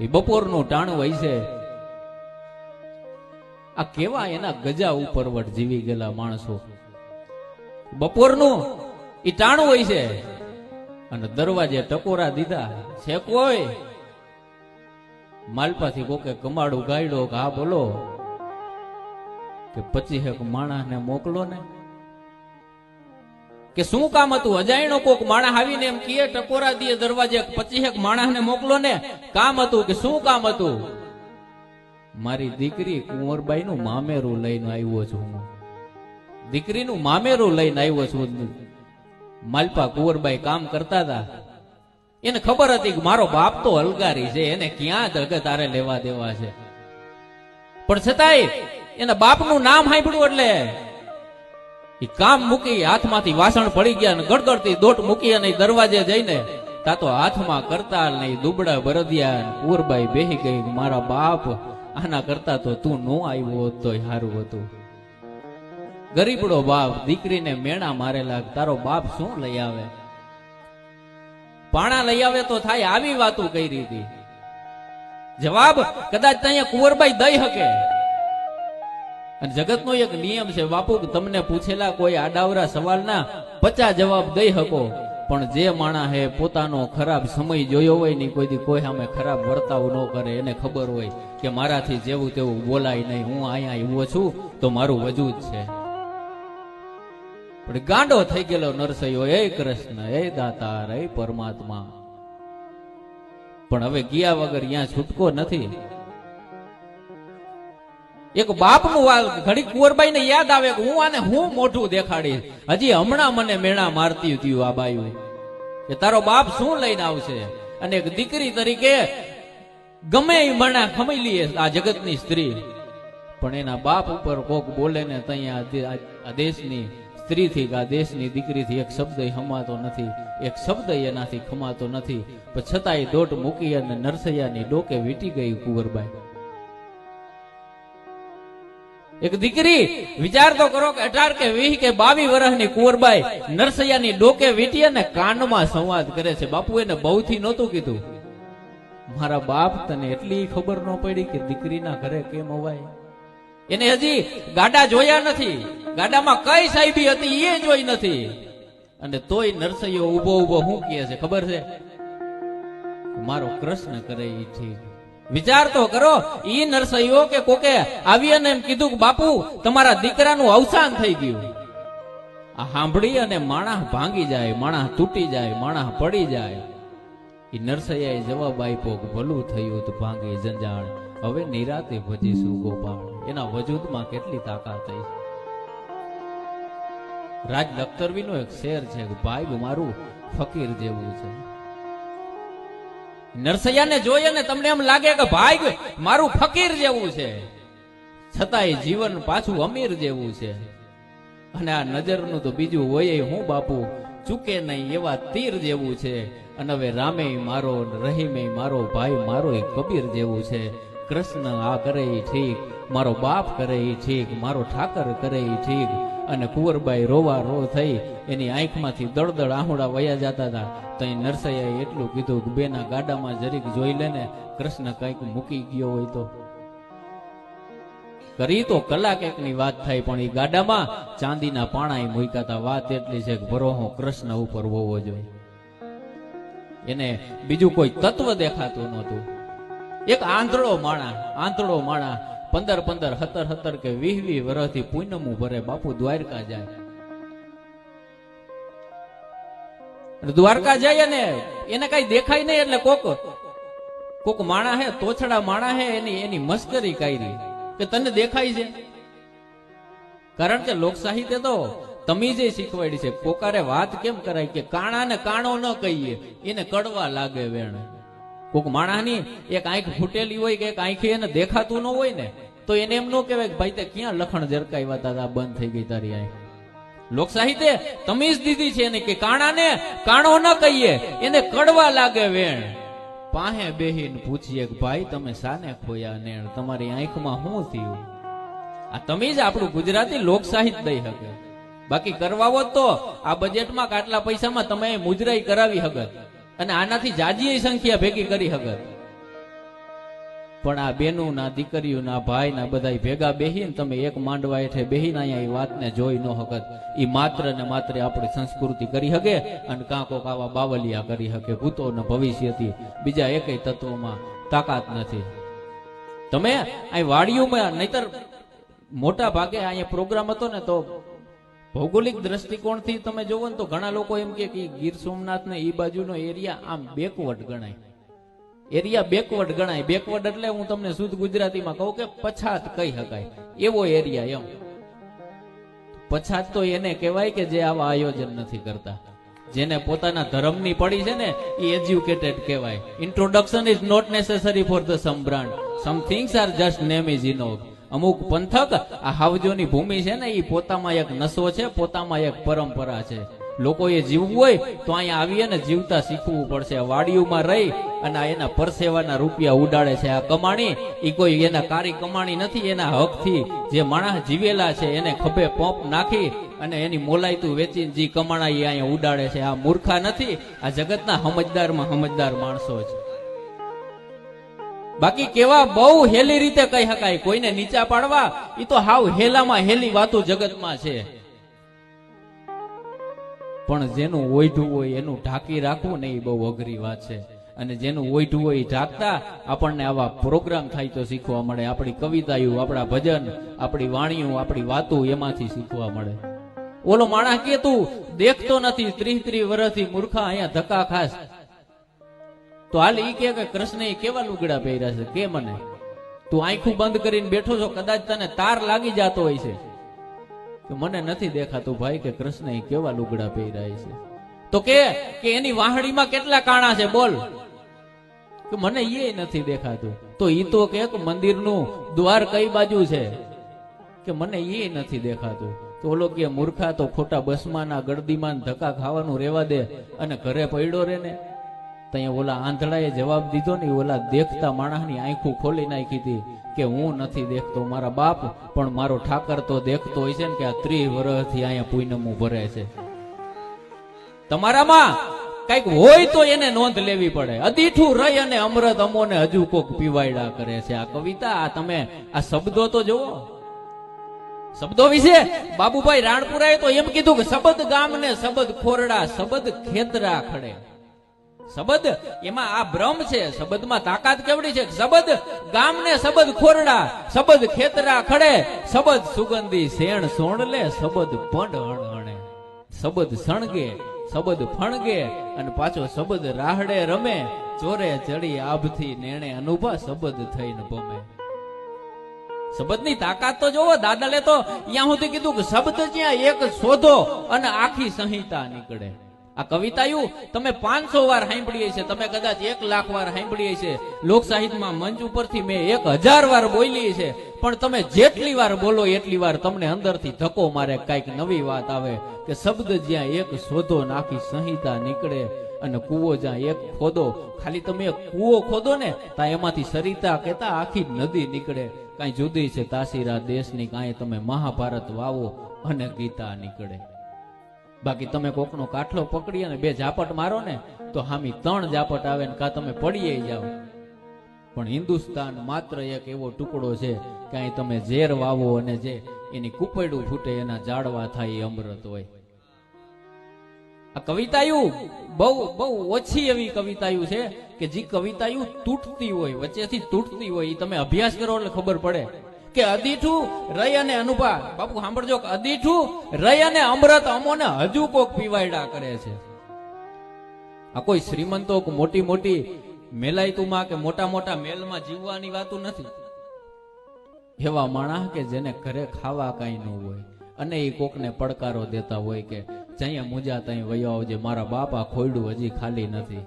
એ બપોરનું ટાણું હોય છે. આ કેવા એના ગજા ઉપર વટ જીવી ગયેલા માણસો. બપોરનું એ ટાણું હોય છે. અને દરવાજે ટકોરા દીધા. છે કોઈ માલપાથી કોકે કમાડું ગાયડો કે હા બોલો કે પછી એક માણસને મોકલો ને. કે શું કામ હતું? અજાયણો કોક માણસ આવીને એમ કીએ ટકોરા દીએ દરવાજે પચીસ એક માણસને મોકલો ને. કામ હતું કે શું કામ હતું? મારી દીકરી કુંવરબાઈ નું મામેરું લઈને આવ્યો છું દીકરીનું મામેરું લઈને આવ્યો છું માલપા કુંવરબાઈ કામ કરતા હતા. એને ખબર હતી કે મારો બાપ તો અલગારી છે, એને ક્યાં જગત તારે લેવા દેવા છે. પણ છતાંય, એના બાપનું નામ સાંભળ્યું એટલે. કામ મૂકી હાથમાંથી વાસણ પડી ગયા અને ગડગડતી દોટ મૂકી અને દરવાજે જઈને તા તો હાથમાં કરતા નહીં ઈ દુબળા બરદિયા ને બેહી ગઈ મારા બાપ આના કરતા તો તું નો આવ્યો હોત તો સારું હતું. ગરીબડો બાપ દીકરીને મેણા મારેલા તારો બાપ શું લઈ આવે? પાણા લઈ આવે તો થાય આવી વાતો કરી હતી. જવાબ, કદાચ ત્યાં કુંવરબાઈ દઈ શકે. અને જગતનો એક નિયમ છે, બાપુ, તમને પૂછેલા કોઈ આડાવરા સવાલના પચાસ જવાબ દઈ શકો, પણ જે માણા હે પોતાનો ખરાબ સમય જોયો હોય ને કોઈ કોઈ સામે ખરાબ વર્તાવ ન કરે, એને ખબર હોય કે મારાથી જેવું તેવું બોલાય નહીં, હું અહીંયા આવ્યો છું, તો મારું વજૂદ છે. પણ ગાંડો થઈ ગયેલો નરસૈયો એ કૃષ્ણ એ દાતા રે પરમાત્મા. પણ હવે ગયા વગર અહીંયા છૂટકો નથી. એક બાપનું ઘડી કુંવરબાઈ ને યાદ આવે કે હું આને હું મોઢું દેખાડીશ. હજી હમણાં મને મેણા મારતી હતી આ બાયું. કે તારો બાપ શું લઈને આવશે? અને એક દીકરી તરીકે ગમે એ મણા ખમી લઈએ આ જગતની સ્ત્રી. પણ એના બાપ ઉપર કોક બોલે ને ત્યાં આ દેશની સ્ત્રીથી આ દેશની દીકરીથી એક શબ્દ હમાતો નથી. એક શબ્દ એનાથી ખમાતો નથી. પણ છતાંય દોટ મૂકી અને નરસૈયાની ડોકે વીટી ગઈ કુંવરબાઈ. એક દીકરી વિચાર તો કરો કે અઢાર કે વીસ કે બાવી વર્ષની કુંવરબાઈ નરસૈયાની ડોકે વીટી અને કાનમાં સંવાદ કરે છે. બાપુ એને બહુથી નહોતું કીધું. મારા બાપ તને એટલી ખબર ન પડી કે દીકરીના ઘરે કેમ અવાય? એને હજી ગાડા જોયા નથી. ગાડામાં કઈ સાહેબી હતી એ જોઈ નથી. અને તોય નરસૈયો ઊભો ઊભો શું કહે છે? ખબર છે? મારો કૃષ્ણ કરે એ ઠીક. વિચાર તો કરો, ઈ નરસૈયો કે કોકે આવી અને એમ કીધું કે, બાપુ, તમારા દીકરાનું અવસાન થઈ ગયું. આ સાંભળી અને માણસ ભાંગી જાય માણસ તૂટી જાય માણસ પડી જાય. એ નરસૈયાએ જવાબ આપ્યો કે, ભલું થયું તો ભાંગી જંજાળ હવે નિરાતે ભજીશું ગોપાળ. એના વજૂદમાં કેટલી તાકાત થઈ. રાજ લખતરવીનો એક શેર છે કે, ભાઈ, મારું ફકીર જેવું છે. નરસૈયાને જોઈએ ને તમને એમ લાગે કે ભાઈ મારું ફકીર જેવું છે. છતાંય જીવન પાછું અમીર જેવું છે. અને આ નજરનું તો બીજું હોય હું બાપુ, ચૂકે નહીં એવા તીર જેવું છે. અને હવે રામે મારો, રહીમે મારો ભાઈ મારો કબીર જેવું છે. કૃષ્ણ આ કરે ઠીક, મારો બાપ કરે ઠીક, મારો ઠાકર કરે ઠીક. અને કુંવરબાઈ રોવા રો થઈ એની આંખમાંથી દળદળ આહુડા વયા જતા હતા. તો એ નરસૈયાએ એટલું કીધું કે બેના ગાડામાં જરીક જોઈ લે ને કૃષ્ણ કંઈક મૂકી ગયો હોય તો. કરી તો કલાક એકની વાત થાય, પણ એ ગાડામાં ચાંદીના પાણા મૂક્યા હતા. વાત એટલી છે કે ભરોહો કૃષ્ણ ઉપર હોવો જોઈએ. એને બીજું કોઈ તત્વ દેખાતું નહોતું. એક આંધળો માણા આંધળો માણા પંદર પંદર હતર હતર કે વીહ વીસ વર્ષથી પૂનમું ભરે બાપુ દ્વારકા જાય. દ્વારકા જાય ને એને કઈ દેખાય નહીં એટલે કોક કોક માણા હે, તોછડા માણા હે, એની એની મસ્કરી કાઢી કે તને દેખાય છે? કારણ કે લોક સાહિત્ય તો તમીજે શીખવાડી છે કોકારે વાત કેમ કરાય કે કાણા ને કાણો ન કહીએ, એને કડવા લાગે વેણ. કોક માણાની એક આંખ ફૂટેલી હોય કે એક આંખે એને દેખાતું ન હોય ને તો એને એમ ન કહેવાય કે ભાઈ તે ક્યાં લખણ જરકાવ્યા હતા બંધ થઈ ગઈ તારી આંખ. લોક સાહિત્ય તમીજ દીધી છે એને કે કાણાને કાણો ન કહીએ, એને કડવા લાગે વેણ. પાહે બેહીને પૂછીએ કે ભાઈ તમે સાને ખોયા નેણ? તમારી આંખમાં શું થયું? આ તમીજ આપણું ગુજરાતી લોક સાહિત્ય દઈ શકે બાકી કરવા હોત તો, આ બજેટમાં આટલા પૈસામાં તમે મુજરાઈ કરાવી હગત અને આનાથી જાજી સંખ્યા ભેગી કરી હગત પણ આ બેનું ના દીકરીઓ ના ભાઈ ના બધા ભેગા બેહીને તમે એક માંડવા હેઠે બેહીને અહીંયા એ વાતને જોઈ ન હકત. એ માત્ર ને માત્ર આપણી સંસ્કૃતિ કરી શકે અને કાં કોક આવા બાવલિયા કરી શકે ભૂતો ને ભવિષ્યથી. બીજા એકેય તત્વોમાં તાકાત નથી. તમે અહીં વાડીઓમાં, નહીતર મોટા ભાગે અહીંયા પ્રોગ્રામ હતો ને તો ભૌગોલિક દ્રષ્ટિકોણથી તમે જોવો ને તો ઘણા લોકો એમ કે ગીર સોમનાથ ને એ બાજુનો એરિયા આમ બેકવર્ડ ગણાય. એરિયા બેકવર્ડ ગણાય. બેકવર્ડ એટલે હું તમને શુદ્ધ ગુજરાતીમાં કહું કે પછાત કહી શકાય. એવો એરિયા એમ. પછાત તો એને કહેવાય કે જે આવા આયોજન નથી કરતા. જેને પોતાના ધર્મની પડી છે ને, એ એજ્યુકેટેડ કહેવાય. Introduction is not necessary for the some brand some are just name is ઇનો અમુક પંથક આ હાવજોની ભૂમિ છે ને, એ પોતામાં એક નસો છે, પોતામાં એક પરંપરા છે. લોકોએ જીવવું હોય તો અહીંયા આવીએ ને જીવતા શીખવું પડશે. વાડીઓમાં રહી અને એના પરસેવાના રૂપિયા ઉડાડે છે. આ કમાણી એ કોઈ એના કારી કમાણી નથી, એના હકથી જે માણસ જીવેલા છે એને ખભે પંપ નાખી અને એની મોલાયતું વેચીને જે કમાણા એ અહીંયા ઉડાડે છે. આ મૂર્ખા નથી, આ જગતના સમજદારમાં સમજદાર માણસો છે બાકી કેવા બહુ હેલી રીતે કહી શકાય. કોઈને નીચા પાડવા એ તો હાવ હેલામાં હેલી વાતો જગતમાં છે. પણ જેનું ઓઢું હોય એનું ઢાંકી રાખવું ને એ બહુ અઘરી વાત છે. અને જેનું ઓઢું હોય એ ઢાંકતા આપણને આવા પ્રોગ્રામ થાય તો શીખવા મળે. આપણી કવિતાઓ આપણા ભજન, આપણી વાણીઓ, આપણી વાતો એમાંથી શીખવા મળે. ઓલો માણસ કે તું, દેખતો નથી, ત્રીસ ત્રીસ વર્ષથી મૂર્ખા અહીંયા ધક્કા ખાસ તો હાલ ઈ કે કૃષ્ણ કેવા લુગડા પહેર્યા છે? કે મને? તું આંખું બંધ કરીને બેઠો છો, કદાચ તને તાર લાગી જતો હોય છે. કે મને નથી દેખાતું ભાઈ કે કૃષ્ણ એ કેવા લુગડા પહેરાય છે? તો કે કે એની વાહડીમાં કેટલા કાણા છે બોલ. કે મને એ નથી દેખાતું. તો ઈ તો કે મંદિરનું દ્વાર કઈ બાજુ છે? કે મને એ નથી દેખાતું. તો ઓલો કે મૂર્ખા તો ખોટા બસમાં ગળદીમાં ધક્કા ખાવાનું રેવા દે અને ઘરે પડ્યો રે ને. ત્યાં ઓલા આંધળાએ જવાબ દીધો ને ઓલા દેખતા માણસની આંખું ખોલી નાખી હતી કે હું નથી દેખતો મારા બાપ, પણ મારો ઠાકર તો દેખતો હોય છે ને કે આ ત્રીસ વર્ષથી અહીંયા પૂનમું ભરે છે. તમારામાં કંઈક હોય તો એને નોંધ લેવી પડે. અદીઠું રહી અને અમૃત અમોને હજુ કોક પીવાયડા કરે છે. આ કવિતા, આ તમે, આ શબ્દો તો જુઓ. શબ્દો વિશે બાબુભાઈ રાણપુરાએ તો એમ કીધું કે શબદ ગામ ને શબદ ખોરડા, શબદ ખેતરા ખડે. શબદ? એમાં આ ભ્રમ છે. શબદમાં તાકાત કેવડી છે? શબદ ગામ ને શબદ ખોરડા, શબદ ખેતરા ખડે, શબદ સુગંધી શેણ સોણલે, શબદ પંડ હણહણે શબદ સણગે શબદ ફણગે, અને પાછો શબદ રાહડે રમે. ચોરે ચડી આભથી નેણે અનુભા, શબદ થઈને ભમે. શબ્દની તાકાત તો જોવો, દાદાલે તો અહીંયા સુધી કીધું કે શબ્દ જ્યાં એક શોધો અને આખી સંહિતા નીકળે. આ કવિતાયું તમે પાંચસો વાર સાંભળીએ છે તમે કદાચ એક લાખ વાર સાંભળીએ છે લોક મંચ ઉપરથી મેં એક હજાર વાર બોલી છે પણ તમે જેટલી વાર બોલો એટલી વાર તમને અંદરથી ધક્કો મારે, કંઈક નવી વાત આવે કે શબ્દ જ્યાં એક શોધો નાખી સંહિતા નીકળે અને કૂવો જ્યાં એક ખોદો. ખાલી તમે એક કૂવો ખોદો ને, તા એમાંથી સરિતા કેતા આખી નદી નીકળે. કાંઈ જુદી છે, તાસીરા દેશની કાંઈ તમે મહાભારત વાવો અને ગીતા નીકળે. બાકી તમે કોકનો કાઠલો પકડી અને બે ઝાપટ મારો ને, તો હામી ત્રણ ઝાપટ આવે ને કા તમે પડીએ જાઓ. પણ હિન્દુસ્તાન માત્ર એક એવો ટુકડો છે કે અહીં તમે ઝેર વાવો અને જે એની કુપેડું ફૂટે એના જાડવા થાય એ અમૃત હોય. આ કવિતાયું બહુ બહુ ઓછી એવી કવિતાયું છે કે જે કવિતાયું તૂટતી હોય, વચ્ચેથી તૂટતી હોય એ તમે અભ્યાસ કરો એટલે ખબર પડે. કે અદીઠું રય અને અનુભા બાપુ, સાંભળજો અદીઠું રય અને અમૃત અમોને હજુ કોક પીવાયડા કરે છે. આ કોઈ શ્રીમંતો મોટી મોટી મેલાયતુમાં કે મોટા મોટા મેલમાં જીવવાની વાતું નથી. એવા માણસ કે જેને ઘરે ખાવા કઈ ન હોય અને એ કોકને પડકારો દેતા હોય કે જઅહીંયા મુજા ત્યાં વયો આવજે, મારા બાપા ખોયડું હજી ખાલી નથી.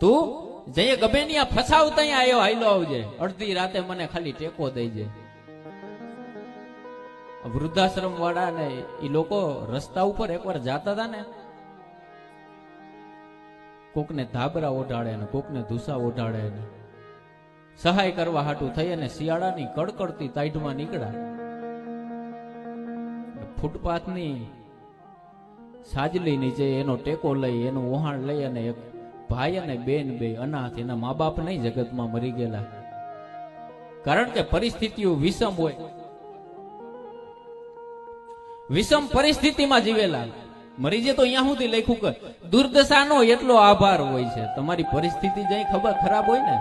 તું જઈએ ગમે ની ફસાવ ત્યાં આવ્યો હાઈલો આવજે. અડધી રાતે મને ખાલી ટેકો દઈજે વૃદ્ધાશ્રમ વાળા ને એ લોકો રસ્તા ઉપર એકવાર જાતા હતા ને, કોકને ધાબરા ઓઢાડે ને, કોકને ધુસા ઓઢાડે ને. સહાય કરવા હાટું થઈ અને શિયાળાની કડકડતી તાઈઢમાં નીકળ્યા. ફૂટપાથની સાજલી નીચે એનો ટેકો લઈ, એનું વહાણ લઈ અને એક ભાઈ અને બેન બે અનાથ એના મા બાપ નહીં જગતમાં મરી ગયેલા. કારણ કે પરિસ્થિતિઓ વિષમ હોય. વિષમ પરિસ્થિતિમાં જીવેલા. મરી જે તો અહીંયા સુધી લખ્યું કે દુર્દશાનો એટલો આભાર હોય છે. તમારી પરિસ્થિતિ જઈ ખબર ખરાબ હોય ને,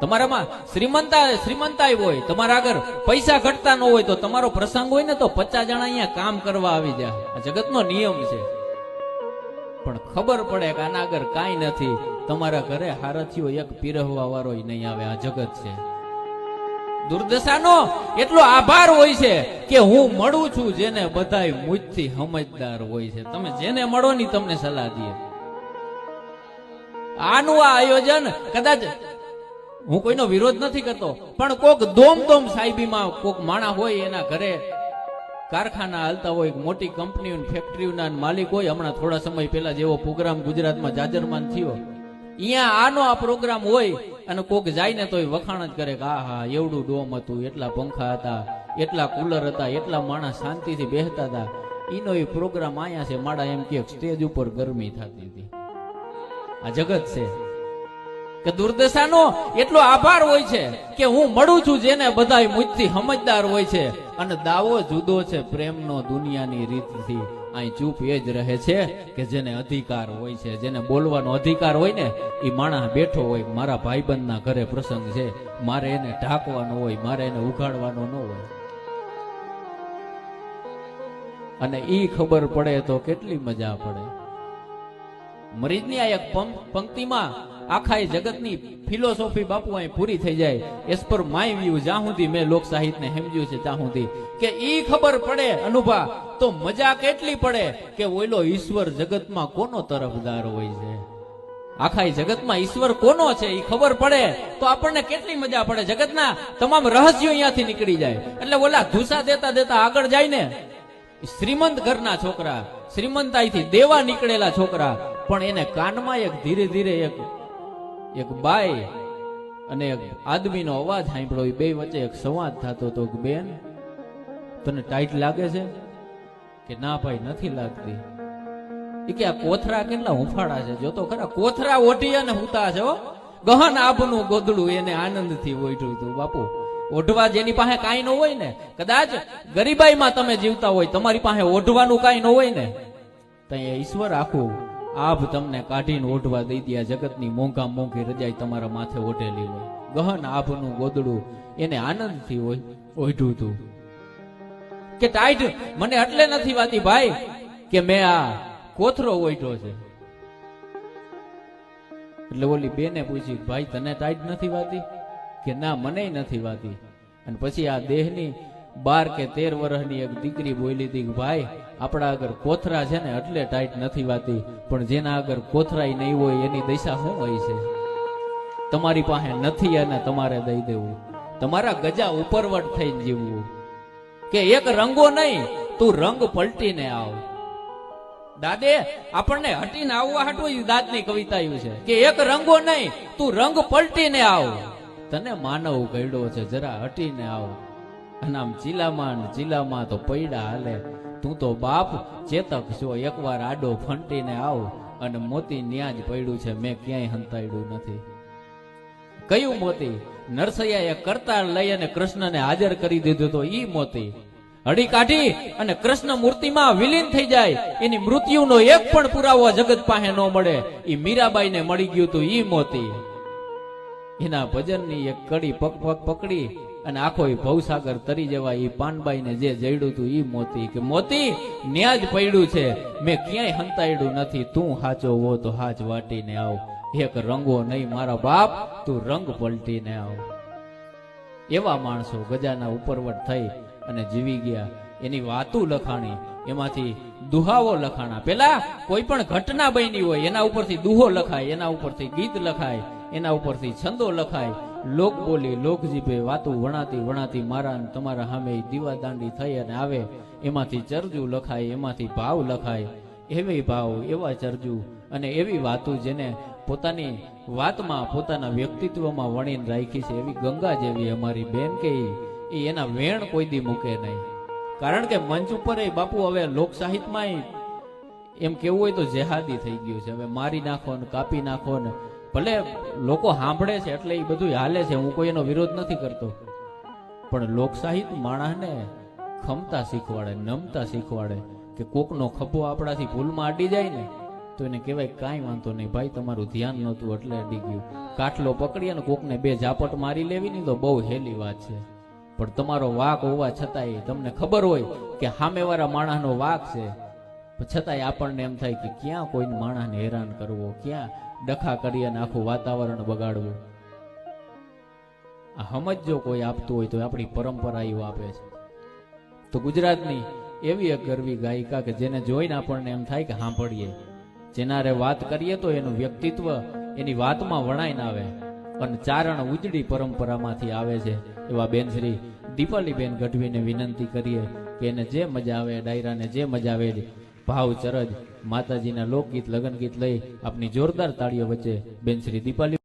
તમારામાં શ્રીમંતા શ્રીમંતાય હોય, તમારા આગળ પૈસા ઘટતા ન હોય તો તમારો પ્રસંગ હોય ને તો પચાસ જણા અહીંયા કામ કરવા આવી જાય. આ જગતનો નિયમ છે. પણ ખબર પડે કે આના આગળ નથી. તમારા ઘરે હારથીઓ એક પીરહવા વાળો નહીં આવે, આ જગત છે. દુર્દશાનો એટલો આભાર હોય છે કે હું મળું છું જેને બધાય મુજથી સમજદાર હોય છે. તમે જેને મળો ની તમને સલાહ દે આનું આ આયોજન કદાચ હું કોઈનો વિરોધ નથી કરતો, પણ કોક દોમ દોમ સાહેબીમાં કોક માણા હોય એના ઘરે કારખાના હાલતા હોય મોટી કંપનીઓ ફેક્ટરીઓના માલિક હોય, હમણાં થોડા સમય પહેલા જેવો પ્રોગ્રામ ગુજરાતમાં જાજરમાન થયો. અહીંયા આનો આ પ્રોગ્રામ હોય અને કોક જાય ને તોય વખાણ જ કરે કે આ હા એવડું ડોમ હતું, એટલા પંખા હતા, એટલા કુલર હતા, એટલા માણસ શાંતિથી બેસતા હતા. એનો એ પ્રોગ્રામ અહીંયા છે, માડા એમ કે સ્ટેજ ઉપર ગરમી થતી હતી. આ જગત છે. કે દુર્દશાનો એટલો આભાર હોય છે કે હું મળું છું જેને બધાય મુજથી સમજદાર હોય છે. અને દાવો જુદો છે પ્રેમનો દુનિયાની રીતથી. અહીં ચૂપ એ જ રહે છે કે જેને અધિકાર હોય છે, જેને બોલવાનો અધિકાર હોય ને એ માણસ બેઠો હોય, મારા ભાઈબંધના ઘરે પ્રસંગ છે. મારે એને ઢાંકવાનો હોય, મારે એને ઉઘાડવાનો ન હોય. અને ઈ ખબર પડે તો કેટલી મજા પડે. મરીજની આ એક પંક્તિમાં આખા જગતની ફિલોસોફી બાપુ અહીં પૂરી થઈ જાય. એસ પર માય વ્યૂ જ્યાં સુધી મેં લોક સાહિત્યને સમજ્યું છે, ત્યાં સુધી. કે ઈ ખબર પડે, અનુભા, તો મજા કેટલી પડે કે ઓઈલો ઈશ્વર જગતમાં કોનો તરફદાર હોય છે? આખા જગતમાં ઈશ્વર કોનો છે એ ખબર પડે, તો આપણને કેટલી મજા પડે? જગતના તમામ રહસ્યો અહીંયાથી નીકળી જાય. એટલે ઓલા ધુસા દેતા દેતા આગળ જાય ને શ્રીમંત ઘરના છોકરા શ્રીમંતાઈથી દેવા નીકળેલા છોકરા પણ એને કાનમાં એક ધીરે ધીરે એક એક બાય અને એક આદમીનો અવાજ સાંભળ્યો. એ બે વચ્ચે એક સંવાદ થતો હતો કે, બેન, તને ટાઈટ લાગે છે? કે, ના ભાઈ, નથી લાગતી. એ કે, આ કોથરા કેટલા હુંફાળા છે? જો તો ખરા કોથરા ઓઢી અને હુતા છે ગહન આભનું ગોદડું એને આનંદથી ઓઢ્યું હતું. બાપુ, ઓઢવા જેની પાસે કાંઈ ન હોય ને? કદાચ ગરીબાઈમાં તમે જીવતા હોય, તમારી પાસે ઓઢવાનું કાંઈ ન હોય ને? ત્યાં ઈશ્વર આખું આભ તમને કાઢીને ઓઢવા દઈ દયા, જગતની મોંઘા મોંઘી રજાઈ તમારા માથે ઓઢેલી હોય. ગહન આભનું ગોદડું એને આનંદથી હોય ઓઢ્યું હતું કે ટાઈટ, મને એટલે નથી વાતી ભાઈ કે મેં આ કોથરો ઓઢ્યો છે. એટલે ઓલી બેને પૂછ્યું ભાઈ, તને ટાઈટ નથી વાતી? કે, ના મને નથી વાતી. અને પછી આ દેહની બાર કે તેર વર્ષની એક દીકરી બોલી હતી ભાઈ, આપણા આગળ કોથરા છે ને, એટલે ટાઈટ નથી વાતી, પણ જેના આગળ કોથરાય નહીં હોય, એની દશા શું હોય છે? તમારી પાસે નથી અને તમારે દઈ દેવું. તમારા ગજા ઉપરવટ થઈને જીવવું. કે એક રંગો નહીં, તું રંગ પલટીને આવ. દાદે, આપણને હટીને આવવા હાટવું દાદની કવિતા છે. કે એક રંગો નહીં, તું રંગ પલટીને આવ. તને માનવ ગયડો છે, જરા હટીને આવ. અને આમ ચીલામાં ચીલામાં તો પૈડા હાલે. તું તો બાપ ચેતક છો, એકવાર આડો ફંટીને આવ અને મોતી ન્યા જ પડ્યું છે, મેં ક્યાંય હંતાડ્યું નથી. કયું મોતી? નરસૈયાએ કરતાળ લઈ અને કૃષ્ણને હાજર કરી દીધું તો ઈ મોતી. હડી કાઢી અને કૃષ્ણ મૂર્તિમાં વિલીન થઈ જાય. એની મૃત્યુનો એક પણ પુરાવો જગત પાસે ન મળે. એ મીરાબાઈને મળી ગયું તું ઈ મોતી. એના ભજનની એક કડી પગ પગ પકડી અને આખો એ ભવસાગર તરી જવાય ઈ પાનબાઈને જે જડ્યું તું ઈ મોતી કે મોતી ન્યા જ પડ્યું છે. મેં ક્યાંય હંતાયડું નથી. તું હાચો હો તો હાચ વાટીને આવ. એક રંગો નહીં મારા બાપ, તું રંગ પલટીને આવ. એવા માણસો ગજાના ઉપરવટ થઈ અને જીવી ગયા. એની વાતું લખાણી, એમાંથી દુહાવો લખાણા. પેલા કોઈ પણ ઘટના બની હોય, એના ઉપરથી દુહો લખાય, એના ઉપરથી ગીત લખાય, એના ઉપરથી છંદો લખાય. લોક બોલી, લોક જીભે વાતું વણાતી વણાતી મારા તમારા સામે દીવાદાંડી થઈ અને આવે. એમાંથી ચરજુ લખાય, એમાંથી ભાવ લખાય. એવી ભાવ, એવા ચરજુ અને એવી વાતો જેને પોતાની વાતમાં, પોતાના વ્યક્તિત્વમાં વણીને રાખી છે. એવી ગંગા જેવી અમારી બેન કે એ એના વેણ કોઈ દી મૂકે નહીં. કારણ કે મંચ ઉપર એ બાપુ હવે લોક સાહિત્યમાં એમ કેવું હોય તો જેહાદી થઈ ગયું છે. હવે મારી નાખો ને, કાપી નાખો ને ભલે લોકો સાંભળે છે એટલે એ બધું હાલે છે, હું કોઈ એનો વિરોધ નથી કરતો. પણ લોકશાહી માણસને ખમતા શીખવાડે, નમતા શીખવાડે કે કોકનો ખભો આપણાથી ભૂલમાં અડી જાય ને, તો એને કહેવાય કાંઈ વાંધો નહીં, ભાઈ તમારું ધ્યાન નહોતું એટલે અડી ગયું. કાટલો પકડીએ અને કોકને બે ઝાપટ મારી લેવી ની તો બહુ હેલી વાત છે. પણ તમારો વાક હોવા છતાંય તમને ખબર હોય કે સામેવાળા માણસનો વાક છે. છતાંય આપણને એમ થાય કે ક્યાં કોઈ માણસને હેરાન કરવો, ક્યાં ડખા કરી અને આખું વાતાવરણ બગાડવું. આ સમજ કોઈ આપતું હોય તો આપણી પરંપરા એવું આપે છે. તો ગુજરાતની એવી એક ગરવી ગાયિકા કે જેને જોઈને આપણને એમ થાય કે સાંભળીએ. જેનારે વાત કરીએ તો એનું વ્યક્તિત્વ એની વાતમાં વણાઈને આવે અને ચારણ ઉજળી પરંપરામાંથી આવે છે. એવા બેન શ્રી દીપાલીબેન ગઢવીને વિનંતી કરીએ કે એને જે મજા આવે, ડાયરાને જે મજા આવે ભાવ ચરજ માતાજીના લોકગીત લગન ગીત લઈ આપની જોરદાર તાળીઓ વચ્ચે બેન શ્રી દીપાલી